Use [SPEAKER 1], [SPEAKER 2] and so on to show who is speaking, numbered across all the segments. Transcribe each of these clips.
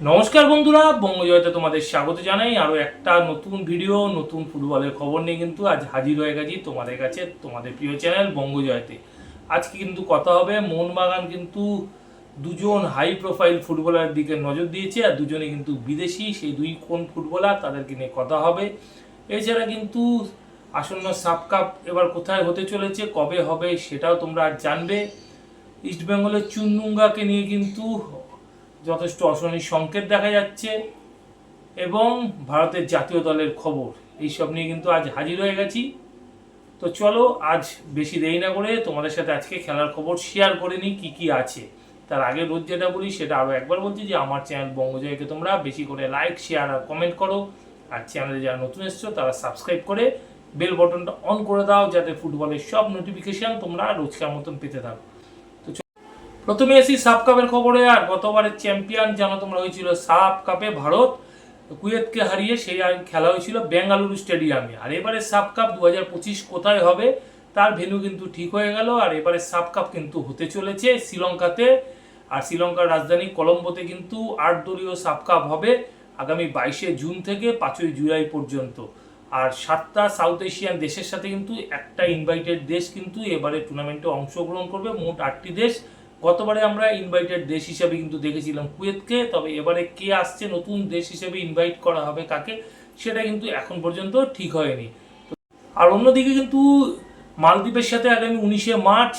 [SPEAKER 1] নমস্কার বন্ধুরা, বঙ্গজয়তে তোমাদের স্বাগত জানাই। আরও একটা নতুন ভিডিও নতুন ফুটবলের খবর নিয়ে কিন্তু আজ হাজির হয়ে গেছি তোমাদের কাছে, তোমাদের প্রিয় চ্যানেল বঙ্গজয়তে। আজকে কিন্তু কথা হবে, মোহনবাগান কিন্তু দুজন হাই প্রোফাইল ফুটবলার দিকে নজর দিয়েছে আর দুজনে কিন্তু বিদেশি, সেই দুই কোন ফুটবলার তাদেরকে নিয়ে কথা হবে। এছাড়া কিন্তু আসন্ন সাপ কাপ এবার কোথায় হতে চলেছে, কবে হবে সেটাও তোমরা জানবে। ইস্টবেঙ্গলের চুননুঙ্গাকে নিয়ে কিন্তু যথেষ্ট অশনির সংকেত দেখা যাচ্ছে এবং ভারতের জাতীয় দলের খবর। এইসব নিয়ে কিন্তু আজ হাজির হয়ে গেছি। তো চলো, আজ বেশি দেরি না করে তোমাদের সাথে আজকে খেলার খবর শেয়ার করে নিই, কী কী আছে। তার আগে রোজ যেটা বলি, সেটা আরও একবার বলছি যে আমার চ্যানেল বঙ্গজয়কে তোমরা বেশি করে লাইক শেয়ার আর কমেন্ট করো। আর চ্যানেলে যারা নতুন এসছো, তারা সাবস্ক্রাইব করে বেল বটনটা অন করে দাও, যাতে ফুটবলের সব নোটিফিকেশান তোমরা রোজকার মতন পেতে থাকো। প্রথমে আসি সাপ কাপের খবরে, আর গতবারের চ্যাম্পিয়ন জানো তোমরা হয়েছিল সাপ কাপে ভারত, কুয়েতকে হারিয়ে সেই খেলা হয়েছিল বেঙ্গালুরু স্টেডিয়ামে। আর এবারে সাপ কাপ দু কোথায় হবে, তার ভেন্যু কিন্তু ঠিক হয়ে গেল, আর এবারে সাপ কাপ কিন্তু হতে চলেছে শ্রীলঙ্কাতে। আর শ্রীলঙ্কার রাজধানী কলম্বোতে কিন্তু আট দলীয় সাপ কাপ হবে আগামী বাইশে জুন থেকে পাঁচই জুলাই পর্যন্ত। আর সাতটা সাউথ এশিয়ান দেশের সাথে কিন্তু একটা ইনভাইটেড দেশ কিন্তু এবারে টুর্নামেন্টে অংশগ্রহণ করবে, মোট আটটি দেশ। গতবারে আমরা ইনভাইটেড দেশ হিসেবে কিন্তু দেখেছিলাম কুয়েতকে, তবে এবারে কে আসছে, নতুন দেশ হিসেবে ইনভাইট করা হবে কাকে, সেটা কিন্তু এখন পর্যন্ত ঠিক হয়নি। আর অন্যদিকে কিন্তু মালদ্বীপের সাথে আগামী উনিশে মার্চ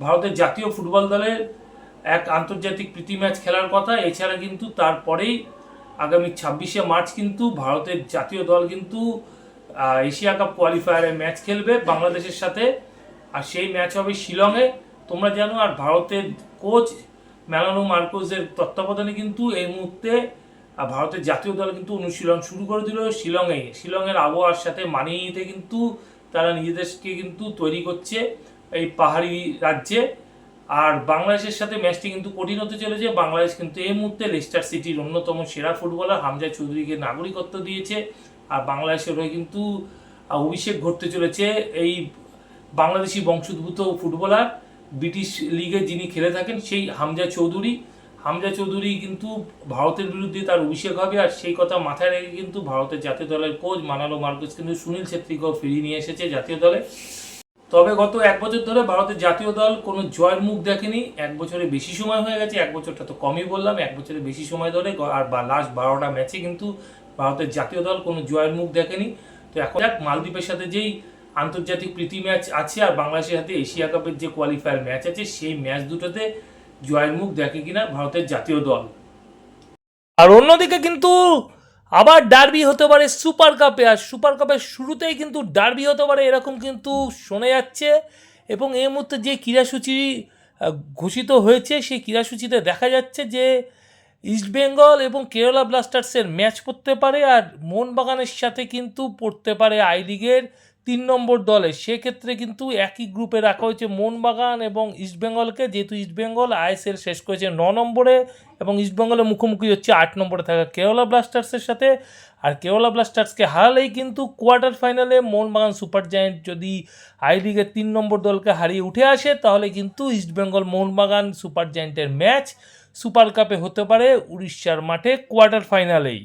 [SPEAKER 1] ভারতের জাতীয় ফুটবল দলের এক আন্তর্জাতিক প্রীতি ম্যাচ খেলার কথা, এছাড়া কিন্তু তারপরেই আগামী ছাব্বিশে মার্চ কিন্তু ভারতের জাতীয় দল কিন্তু এশিয়া কাপ কোয়ালিফায়ারে ম্যাচ খেলবে বাংলাদেশের সাথে। আর সেই ম্যাচ হবে শিলংয়ে। তোমরা জানো আর ভারতের কোচ মেলানো মার্কোসের তত্ত্বাবধানে কিন্তু এই মুহূর্তে ভারতের জাতীয় দল কিন্তু অনুশীলন শুরু করে দিল শিলংয়ে। শিলংয়ের আবহাওয়ার সাথে মানিয়ে নিতে কিন্তু তারা নিজেদেরকে কিন্তু তৈরি করছে এই পাহাড়ি রাজ্যে। আর বাংলাদেশের সাথে ম্যাচটি কিন্তু কঠিন হতে চলেছে। বাংলাদেশ কিন্তু এই মুহূর্তে লেস্টার সিটির অন্যতম সেরা ফুটবলার হামজা চৌধুরীকে নাগরিকত্ব দিয়েছে। আর বাংলাদেশের হয়ে কিন্তু অভিষেক ঘটতে চলেছে এই বাংলাদেশি বংশোদ্ভূত ফুটবলার। ব্রিটিশ লিগে যিনি খেলে থাকেন সেই হামজা চৌধুরী। হামজা চৌধুরী কিন্তু ভারতের বিরুদ্ধে তার অভিষেক হবে আর সেই কথা মাথায় রেখে কিন্তু ভারতের জাতীয় দলের কোচ মানালো মার্কোস কিন্তু সুনীল ছেত্রীকেও ফিরিয়ে নিয়ে এসেছে জাতীয় দলে। তবে গত এক বছর ধরে ভারতের জাতীয় দল কোনো জয়ের মুখ দেখেনি। এক বছরে বেশি সময় হয়ে গেছে, এক বছরটা তো কমই বললাম, এক বছরে বেশি সময় ধরে আর বা লাস্ট বারোটা ম্যাচে কিন্তু ভারতের জাতীয় দল কোনো জয়ের মুখ দেখেনি। তো এখন এক মালদ্বীপের সাথে যেই আন্তর্জাতিক প্রীতি ম্যাচ আছে আর বাংলাদেশের হাতে এশিয়া কাপের যে কোয়ালিফায়ার ম্যাচ আছে, সেই ম্যাচ দুটোতে জয়ের মুখ দেখে কিনা ভারতের জাতীয় দল। আর অন্যদিকে কিন্তু আবার ডার্বি হতে পারে সুপার কাপে আর সুপার কাপের শুরুতেই কিন্তু ডার্বি হতে পারে এরকম কিন্তু শোনা যাচ্ছে। এবং এই মুহূর্তে যে ক্রীড়াসূচি ঘোষিত হয়েছে, সেই ক্রীড়াসূচিতে দেখা যাচ্ছে যে ইস্টবেঙ্গল এবং কেরালা ব্লাস্টার্সের ম্যাচ পড়তে পারে, আর মোহনবাগানের সাথে কিন্তু পড়তে পারে আই লিগের তিন নম্বর দলে, সেক্ষেত্রে কিন্তু একই গ্রুপে রাখা হয়েছে মোহনবাগান এবং ইস্টবেঙ্গলকে যেহেতু ইস্টবেঙ্গল আইএসএল শেষ করেছে ন নম্বরে এবং ইস্টবেঙ্গলের মুখোমুখি হচ্ছে আট নম্বরে থাকা কেরালা ব্লাস্টার্সের সাথে। আর কেরালা ব্লাস্টার্সকে হারালেই কিন্তু কোয়ার্টার ফাইনালে মোহনবাগান সুপার জায়েন্ট যদি আই লিগের তিন নম্বর দলকে হারিয়ে উঠে আসে, তাহলে কিন্তু ইস্টবেঙ্গল মোহনবাগান সুপার জায়েন্টের ম্যাচ সুপার কাপে হতে পারে উড়িষ্যার মাঠে কোয়ার্টার ফাইনালেই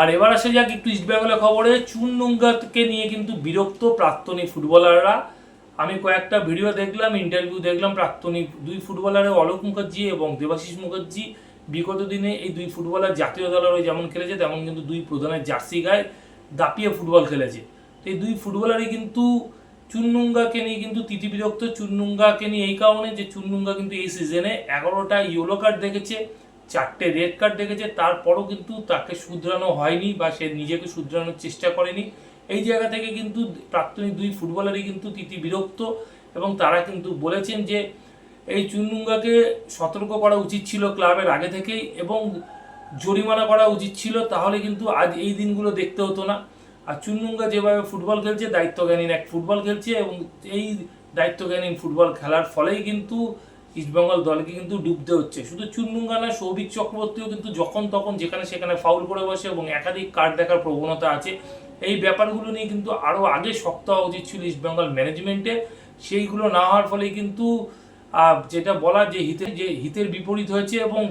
[SPEAKER 1] আর এবার আসে যাক একটু ইস্টবেঙ্গলের খবরে। চুননুঙ্গাকে নিয়ে কিন্তু বিরক্ত প্রাক্তনী ফুটবলাররা। আমি কয়েকটা ভিডিও দেখলাম ইন্টারভিউ দেখলাম প্রাক্তনী দুই ফুটবলারের অলোক মুখার্জি এবং দেবাশিস মুখার্জি। বিগত দিনে এই দুই ফুটবলার জাতীয় দলের যেমন খেলেছে, তেমন কিন্তু দুই প্রধানের জার্সি গায়ে দাপিয়ে ফুটবল খেলেছে। তো এই দুই ফুটবলারই কিন্তু চুননুঙ্গাকে নিয়ে কিন্তু তিতি বিরক্ত। চুননুঙ্গাকে নিয়ে এই কারণে যে চুননুঙ্গা কিন্তু এই সিজনে এগারোটা ইয়েলো কার্ড দেখেছে। চারটে রেড কার্ড দেখেছে, তারপরও কিন্তু তাকে শুধরানো হয়নি বা সে নিজেকে শুধরানোর চেষ্টা করেনি। এই জায়গা থেকে কিন্তু প্রাক্তনী দুই ফুটবলারই কিন্তু তিতি বিরক্ত এবং তারা কিন্তু বলেছেন যে, এই চুননুঙ্গাকে সতর্ক করা উচিত ছিল ক্লাবের আগে থেকেই এবং জরিমানা করা উচিত ছিল, তাহলে কিন্তু আজ এই দিনগুলো দেখতে হতো না। আর চুননুঙ্গা যেভাবে ফুটবল খেলছে দায়িত্বজ্ঞানীন এক ফুটবল খেলছে এবং এই দায়িত্বজ্ঞানীন ফুটবল খেলার ফলেই কিন্তু ইস্টবেঙ্গল দলকে কিন্তু ডুবতে হচ্ছে। শুধু চুনমুঙ্গা না সৌভিক চক্রবর্তীও কিন্তু যখন তখন যেখানে সেখানে ফাউল করে বসে এবং একাধিক কার্ড দেখার প্রবণতা আছে। এই ব্যাপারগুলো নিয়ে কিন্তু আরও আগে শক্ত হওয়া উচিত ছিল ইস্টবেঙ্গল ম্যানেজমেন্টে সেইগুলো না হওয়ার ফলে কিন্তু যেটা বলা যে হিতের যে হিতের বিপরীত হয়েছে এবং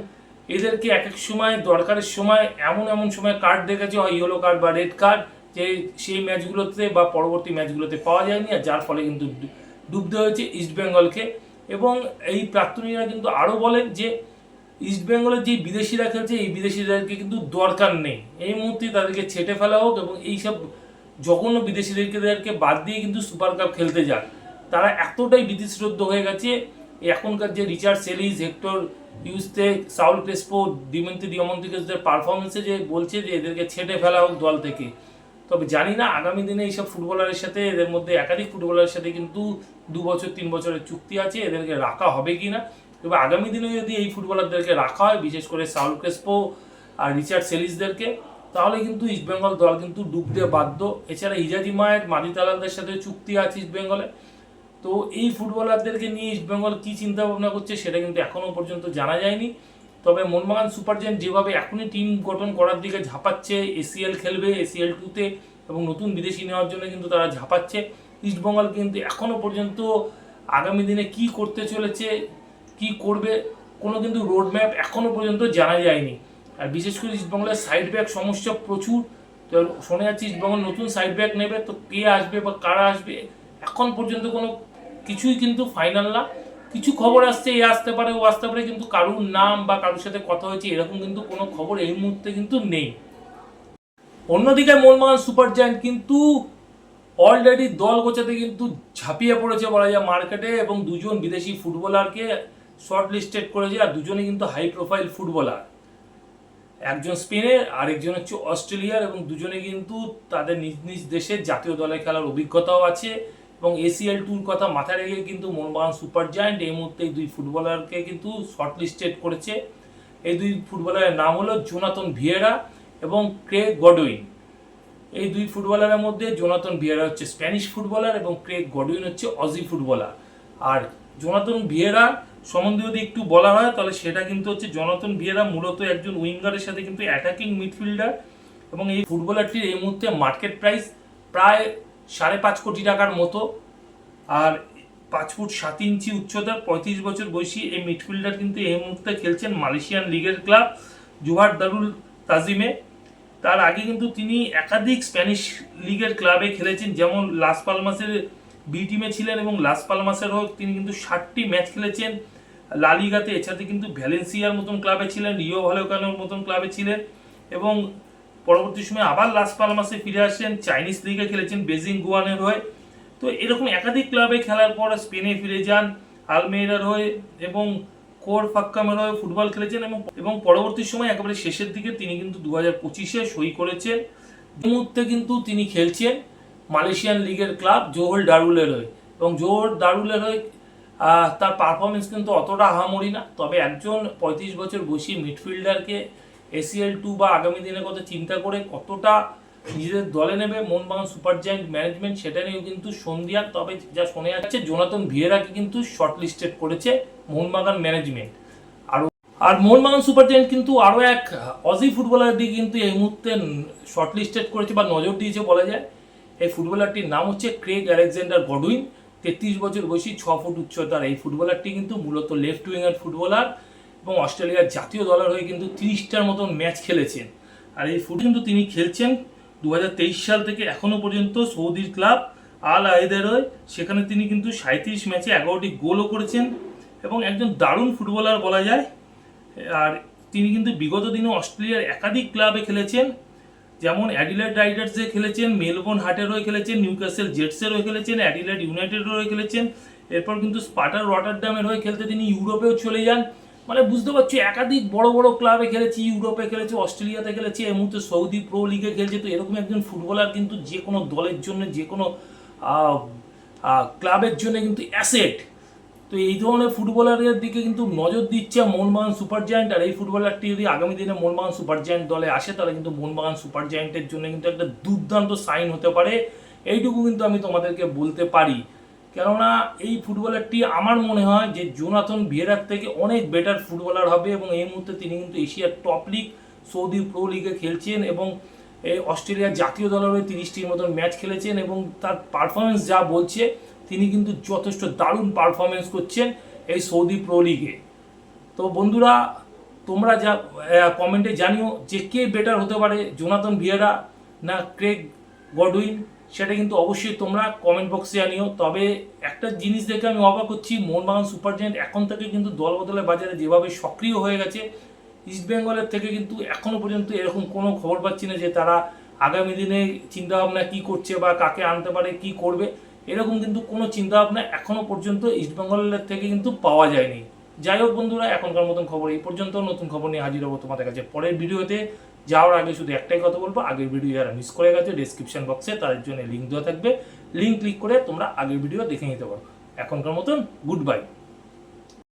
[SPEAKER 1] এদেরকে এক এক সময়, দরকারের সময় এমন এমন সময় কার্ড দেখেছে, হয় ইয়েলো কার্ড বা রেড কার্ড যে সেই ম্যাচগুলোতে বা পরবর্তী ম্যাচগুলোতে পাওয়া যায়নি আর যার ফলে কিন্তু ডুবতে হয়েছে ইস্টবেঙ্গলকে এবং এই প্রাক্তনীরা কিন্তু আরও বলেন যে ইস্টবেঙ্গলের যে বিদেশিরা খেলছে, এই বিদেশিদেরকে কিন্তু দরকার নেই। এই মুহূর্তে তাদেরকে ছেটে ফেলা হোক এবং এইসব জঘন্য বিদেশিদেরকে বাদ দিয়ে কিন্তু সুপার কাপ খেলতে যাক। তারা এতটাই বিধিশ্রদ্ধ হয়ে গেছে। এখনকার যে Richard Celis, Hector Yuste Saul Crespo ডিমেন্তি ডিয়মন্তিকেসদের পারফরমেন্সে যে বলছে যে এদেরকে ছেটে ফেলা হোক দল থেকে। তবে জানি না আগামী দিনে এইসব ফুটবলারের সাথে, এদের মধ্যে একাধিক ফুটবলারের সাথে কিন্তু দু বছর, তিন বছরের চুক্তি আছে, এদেরকে রাখা হবে কি না তবে আগামী দিনে যদি এই ফুটবলারদেরকে রাখা হয়, বিশেষ করে সাউল ক্রেসপো আর রিচার্ড সেলিসদেরকে, তাহলে কিন্তু ইস্টবেঙ্গল দল কিন্তু ডুবতে বাধ্য। এছাড়া ইজাজি মায়ের, মাদি তালালদের সাথে চুক্তি আছে ইস্টবেঙ্গলে তো এই ফুটবলারদেরকে নিয়ে ইস্টবেঙ্গল কী চিন্তা ভাবনা করছে, সেটা কিন্তু এখনও পর্যন্ত জানা যায়নি। তবে মোহনবাগান সুপার জায়ান্ট যেভাবে এখনই টিম গঠন করার দিকে ঝাঁপাচ্ছে এসিএল খেলবে এসিএল টুতে এবং নতুন বিদেশি নেওয়ার জন্য কিন্তু তারা ঝাঁপাচ্ছে। ইস্টবেঙ্গল কিন্তু এখনও পর্যন্ত আগামী দিনে কি করতে চলেছে, কি করবে, কোনো কিন্তু রোড ম্যাপ এখনও পর্যন্ত জানা যায়নি। আর বিশেষ করে ইস্টবেঙ্গলের সাইড ব্যাক সমস্যা প্রচুর। তো শোনা যাচ্ছে ইস্টবেঙ্গল নতুন সাইড ব্যাক নেবে, তো কে আসবে বা কারা আসবে, এখন পর্যন্ত কোনো কিছুই কিন্তু ফাইনাল না। কিছু খবর আসছে, এ আসতে পারে, ও আসতে পারে, কিন্তু কারুর নাম বা কারোর সাথে কথা হয়েছে, এরকম কিন্তু কোনো খবর এই মুহূর্তে কিন্তু নেই। অন্যদিকে মোহনবাগান সুপার জায়ান্ট কিন্তু অলরেডি দল গোছাতে কিন্তু ঝাঁপিয়ে পড়েছে বলা যায় মার্কেটে, এবং দুজন বিদেশি ফুটবলারকে শর্ট লিস্টেড করেছে, আর দুজনে কিন্তু হাই প্রোফাইল ফুটবলার। একজন স্পেনের, আরেকজন হচ্ছে অস্ট্রেলিয়ার, এবং দুজনে কিন্তু তাদের নিজ নিজ দেশের জাতীয় দলে খেলার অভিজ্ঞতাও আছে। এবং এসিএল টুর কথা মাথায় রেখে কিন্তু মোহনবাগান সুপার জায়ান্ট এই মুহূর্তে এই দুই ফুটবলারকে কিন্তু শর্ট লিস্টেড করেছে। এই দুই ফুটবলারের নাম হলো জোনাতন ভিয়েরা এবং ক্রে গডউইন। এই দুই ফুটবলারের মধ্যে জোনাতন ভিয়েরা হচ্ছে স্প্যানিশ ফুটবলার এবং ক্রে গডউইন হচ্ছে অজি ফুটবলার। আর জোনাতন ভিয়েরা সম্বন্ধে যদি একটু বলা হয়, তাহলে সেটা কিন্তু হচ্ছে জোনাতন ভিয়েরা মূলত একজন উইঙ্গারের সাথে কিন্তু অ্যাটাকিং মিডফিল্ডার এবং এই ফুটবলারটির এই মুহূর্তে মার্কেট প্রাইস প্রায় সাড়ে পাঁচ কোটি টাকার মতো। আর পাঁচ ফুট সাত ইঞ্চি উচ্চতার পঁয়ত্রিশ বছর বয়সী এই মিডফিল্ডার কিন্তু এই মুহূর্তে খেলছেন মালয়েশিয়ান লিগের ক্লাব জোহার দারুল তাজিমে। তার আগে কিন্তু তিনি একাধিক স্প্যানিশ লিগের ক্লাবে খেলেছেন, যেমন লাস পালমাসের বি টিমে ছিলেন এবং লাস পালমাসের হোক তিনি কিন্তু ষাটটি ম্যাচ খেলেছেন। লালিগাতে এছাড়া কিন্তু ভ্যালেন্সিয়ার মতন ক্লাবে ছিলেন, রিও ভালোকানোর মতন ক্লাবে ছিলেন এবং পরবর্তী সময় আবার লাস পালমাসে ফিরে আসেন চাইনিজ লিগে খেলেছেন বেজিং গুয়ানের হয়ে। তো এরকম একাধিক ক্লাবে খেলার পর স্পেনে ফিরে যান আলমেরার হয়ে এবং কোর ফাক্কামের হয়ে ফুটবল খেলেছেন এবং এবং পরবর্তী সময় একেবারে শেষের দিকে তিনি কিন্তু দু হাজার পঁচিশে সই করেছেন। মুহূর্তে কিন্তু তিনি খেলছেন মালয়েশিয়ান লিগের ক্লাব জোহর ডারুলের হয়ে এবং জোহর দারুলের হয়ে তার পারফরমেন্স কিন্তু অতটা আহামরি না। তবে একজন পঁয়ত্রিশ বছর বয়সী মিডফিল্ডারকে এসিএল টু বা আগামী দিনের কথা চিন্তা করে কতটা নিজেদের দলে নেবে মোহনবাগান সুপার জায়ান্ট ম্যানেজমেন্ট, সেটা নিয়েও কিন্তু সন্ধিয়ান তবে যা শোনা যাচ্ছে, জোনাতন ভিয়েরাকে কিন্তু শর্ট লিস্টেড করেছে মোহনবাগান ম্যানেজমেন্ট। আর আর মোহনবাগান সুপার জায়ান্ট কিন্তু আরও এক অজি ফুটবলারের দিকে কিন্তু এই মুহূর্তে শর্ট লিস্টেড করেছে বা নজর দিয়েছে বলা যায়। এই ফুটবলারটির নাম হচ্ছে ক্রেগ আলেকজান্ডার গডউইন। তেত্রিশ বছর বয়সী, ছ ফুট উচ্চতার এই ফুটবলারটি কিন্তু মূলত লেফট উইঙ্গার ফুটবলার এবং অস্ট্রেলিয়ার জাতীয় দলের হয়ে কিন্তু তিরিশটার মতন ম্যাচ খেলেছেন। আর এই ফুট কিন্তু তিনি খেলছেন দু হাজার তেইশ সাল থেকে এখনও পর্যন্ত সৌদির ক্লাব আল আয়েদের হয়ে সেখানে তিনি কিন্তু সাঁত্রিশ ম্যাচে এগারোটি গোলও করেছেন এবং একজন দারুণ ফুটবলার বলা যায়। আর তিনি কিন্তু বিগত দিনে অস্ট্রেলিয়ার একাধিক ক্লাবে খেলেছেন, যেমন অ্যাডিলেড রাইডার্সে খেলেছেন, মেলবোর্ন হার্টের হয়ে খেলেছেন, নিউক্যাসেল জেটসের হয়ে খেলেছেন, অ্যাডিলেড ইউনাইটেডের হয়ে খেলেছেন। এরপর কিন্তু স্পাটার রটারডামের হয়ে খেলতে তিনি ইউরোপেও চলে যান। মানে বুঝতে পারছি, একাধিক বড় বড় ক্লাবে খেলেছি, ইউরোপে খেলেছি, অস্ট্রেলিয়াতে খেলেছি, এই মুহূর্তে সৌদি প্রো লিগে খেলছে, তো এরকম একজন ফুটবলার কিন্তু যে কোনো দলের জন্য, যে কোনো ক্লাবের জন্য কিন্তু অ্যাসেট তো এই ধরনের ফুটবলারের দিকে কিন্তু নজর দিচ্ছে মোহনবাগান সুপার জায়ান্ট, আর এই ফুটবলারটি যদি আগামী দিনে মোহনবাগান সুপার জায়ান্ট দলে আসে, তাহলে কিন্তু মোহনবাগান সুপার জায়ান্টের জন্য কিন্তু একটা দুর্দান্ত সাইন হতে পারে। এইটুকু কিন্তু আমি তোমাদেরকে বলতে পারি। কেননা এই ফুটবলারটি আমার মনে হয় যে জোনাথন ভিয়েরার থেকে অনেক বেটার ফুটবলার হবে এবং এই মুহূর্তে তিনি কিন্তু এশিয়ার টপ লিগ সৌদি প্রো লিগে খেলছেন এবং এই অস্ট্রেলিয়ার জাতীয় দলের হয়ে তিরিশটির মতন ম্যাচ খেলেছেন এবং তার পারফরমেন্স যা বলছে, তিনি কিন্তু যথেষ্ট দারুণ পারফরমেন্স করছেন এই সৌদি প্রো লিগে তো বন্ধুরা, তোমরা যা কমেন্টে জানিও যে কে বেটার হতে পারে, জোনাথন ভিয়েরা না ক্রেগ গডউইন? সেটা কিন্তু অবশ্যই তোমরা কমেন্ট বক্সে জানিও। তবে একটা জিনিস দেখে আমি অবাক হচ্ছি, মোহনবাগান সুপার জায়েন্ট এখন থেকে কিন্তু দল বদলের বাজারে যেভাবে সক্রিয় হয়ে গেছে ইস্ট বেঙ্গলের থেকে কিন্তু এখনও পর্যন্ত এরকম কোনো খবর পাচ্ছি না যে তারা আগামী দিনে চিন্তাভাবনা কি করছে বা কাকে আনতে পারে, কি করবে, এরকম কিন্তু কোনো চিন্তাভাবনা এখনও পর্যন্ত ইস্ট বেঙ্গলের থেকে কিন্তু পাওয়া যায়নি। যাই হোক বন্ধুরা, এখনকার মতন খবর এই পর্যন্ত। নতুন খবর নিয়ে হাজির হব তোমাদের কাছে পরের ভিডিওতে। যাওয়ার আগে শুধু একটাই কথা বলব, আগের ভিডিও যারা মিস করে গেছে ডিসক্রিপশন বক্সে তাদের জন্য লিঙ্ক দেওয়া থাকবে। লিঙ্ক ক্লিক করে তোমরা আগের ভিডিও দেখে নিতে পারো। এখনকার মতন গুড বাই